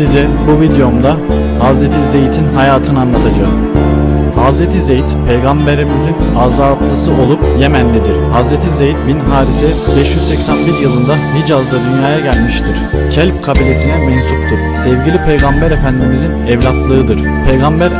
Size bu videomda Hazreti Zeyd'in hayatını anlatacağım. Hazreti Zeyd peygamberimizin azatlısı olup Yemenlidir. Hazreti Zeyd bin Harise 581 yılında Hicaz'da dünyaya gelmiştir. Kelp kabilesine mensuptur. Sevgili peygamber efendimizin evlatlığıdır. Peygamber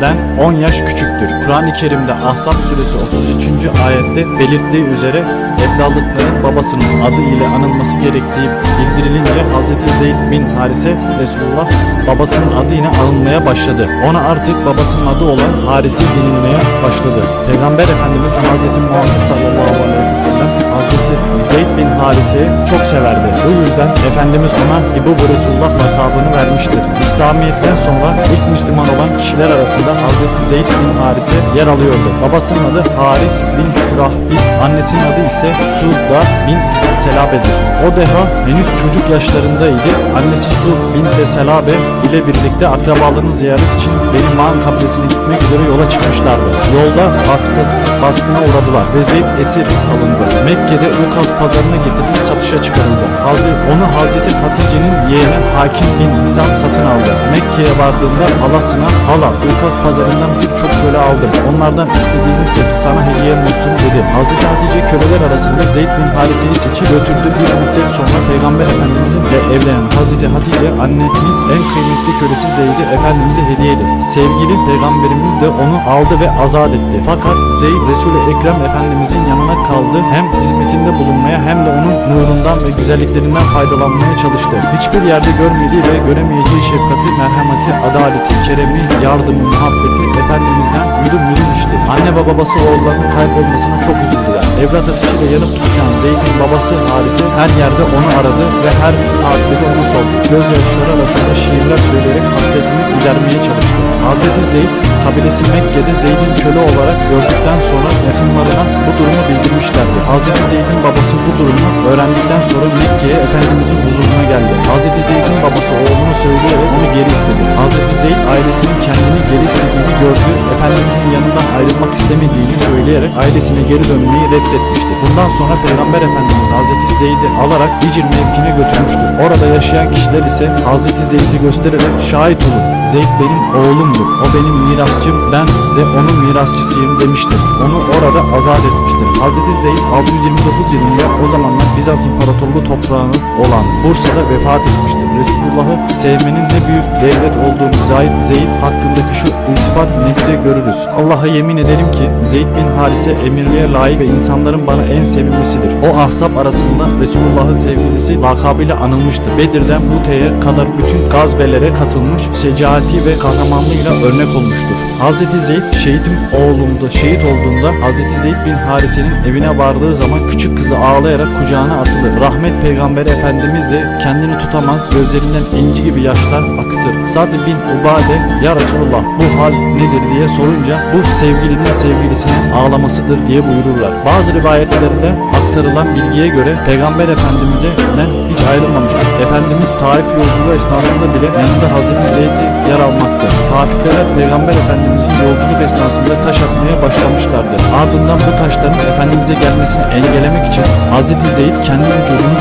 efendimizinden 10 yaş küçüktür. Kur'an-ı Kerim'de Ahzab suresi 33. ayette belirttiği üzere evlatlıkların babasının adı ile anılması gerektiği bildirilince Hazreti Zeyd bin Harise Resulullah babasının adı yine alınmaya başladı. Ona artık babasının adı olan Harise denilmeye başladı. Peygamber Efendimiz Hazreti Muhammed sallallahu aleyhi ve sellem Hazreti Zeyd bin Harise'yi çok severdi. Bu yüzden Efendimiz ona İbu Resulullah lakabını vermiştir. İslamiyet'ten sonra ilk Müslüman olan kişiler arasında Hazreti Zeyd bin Harise yer alıyordu. Babasının adı Haris bin Şurahbil, annesinin adı ise Suda bin Selabe'dir. O deha henüz çocuk yaşlarındaydı. Annesi Su bin Selabe ile birlikte akrabalarını ziyaret için Beni Mağan kabilesine gitmek üzere yola çıkmışlardı. Yolda baskı, baskına uğradılar ve Zeyd esir alındı. Mekke'de Ukaz pazarına getirilip satışa çıkarıldı. Hazreti, onu Hazreti Hatice'nin yeğeni Hakim bin Nizam satın aldı. Mekke'ye vardığında halasına hala Ukaz pazarından birçok köle aldım. Onlardan istediğini seç sana hediyem olsun dedi. Hazreti Hatice köleler arasında Zeyd bin Harise'yi seçip götürdü. Bir müddet sonra Peygamber Efendimizin de evlenen Hazreti Hatice annemiz en kıymetli kölesi Zeyd'i Efendimiz'e hediye etti. Sevgili Peygamberimiz de onu aldı ve azat etti. Fakat Zeyd Resul-i Ekrem Efendimizin yanına kaldı. Hem hizmetinde bulunmaya hem de onun nurundan ve güzelliklerinden faydalanmaya çalıştı. Hiçbir yerde görmediği ve göremeyeceği şefkati, merhameti, adaleti, keremi, yardımı, muhabbeti Efendimiz'den yudum yudum içti. Anne ve babası oğullarının kaybolmasına çok üzüldüler. Evlat ateşiyle yanıp tutuşan Zeyd'in babası Harise her yerde onu aradı ve her tabirde onu sordu. Gözyaşları arasında şiirler söyleyerek hasretini gidermeye çalıştı. Hazreti Zeyd kabilesi Mekke'de Zeyd'in köle olarak gördükten sonra yakınlarına bu durumu bildirmişlerdi. Hazreti Zeyd'in babası bu durumu öğrendikten sonra Mekke'ye Efendimizin huzuruna geldi. Hazreti Zeyd'in babası oğlunu söyleyerek onu geri istedi. Hazreti Zeyd ailesinin kendini geri istediğini gördü. Efendimizin yanından ayrılmak istemediğini söyleyerek ailesine geri dönmeyi reddetmişti. Bundan sonra Peygamber Efendimiz Hazreti Zeyd'i alarak Hicr mevkine götürmüştü. Orada yaşayan kişiler ise Hazreti Zeyd'i göstererek şahit olun. Zeyd benim oğlumdur. O benim mirasçım. Ben de onun mirasçısıyım demiştir. Onu orada azat etmiştir. Hazreti Zeyd 629 yılında o zamanlar Bizans İmparatorluğu toprağını olan Bursa'da vefat etmiştir. Resulullah'ı sevmenin ne büyük devlet olduğunu Zahid Zeyd hakkındaki şu iltifat nebide görürüz. Allah'a yemin ederim ki Zeyd bin Harise emirliğe layık ve insanların bana en sevimlisidir. O ahzap arasında Resulullah'ın sevgilisi lakabıyla anılmıştır. Bedir'den Bute'ye kadar bütün gazvelere katılmış, şecaati ve kahramanlığıyla örnek olmuştur. Hazreti Zeyd şehidim oğlumda şehit olduğunda Hazreti Zeyd bin Harise'nin evine vardığı zaman küçük kızı ağlayarak kucağına atılır. Rahmet Peygamber Efendimiz de kendini tutamaz, gözlerinden inci gibi yaşlar akıtır. Sa'd bin Ubade, ya Resulullah bu hal nedir diye sorunca bu sevgilinin sevgilisinin ağlamasıdır diye buyururlar. Bazı rivayetlerde aktarılan bilgiye göre Peygamber Efendimiz'den hiç ayrılmamıştır. Efendimiz Taif yolculuğu esnasında bile yanında Hazreti Zeyd'i yer almakta. Taifliler Peygamber Efendimiz'in yolculuk esnasında taş atmaya başlamışlardı. Ardından bu taşların Efendimiz'e gelmesini engellemek için Hazreti Zeyd kendi vücudunu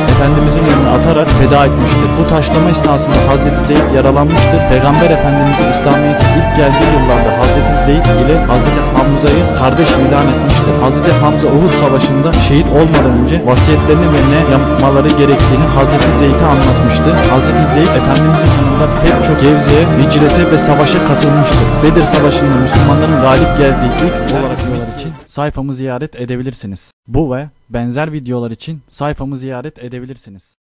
atarak feda etmiştir. Bu taşlama esnasında Hazreti Zeyd yaralanmıştır. Peygamber Efendimiz'in İslamiyet'e ilk geldiği yıllarda Hazreti Zeyd ile Hazreti Hamza'yı kardeş ilan etmiştir. Hazreti Hamza Uhud Savaşı'nda şehit olmadan önce vasiyetlerini ve ne yapmaları gerektiğini Hazreti Zeyd'e anlatmıştı. Hazreti Zeyd Efendimiz'in yanında pek çok gevzeye, hicrete ve savaşa katılmıştır. Bedir Savaşı'nda Müslümanların galip geldiği ilk olarak için sayfamı ziyaret edebilirsiniz. Bu ve benzer videolar için sayfamı ziyaret edebilirsiniz.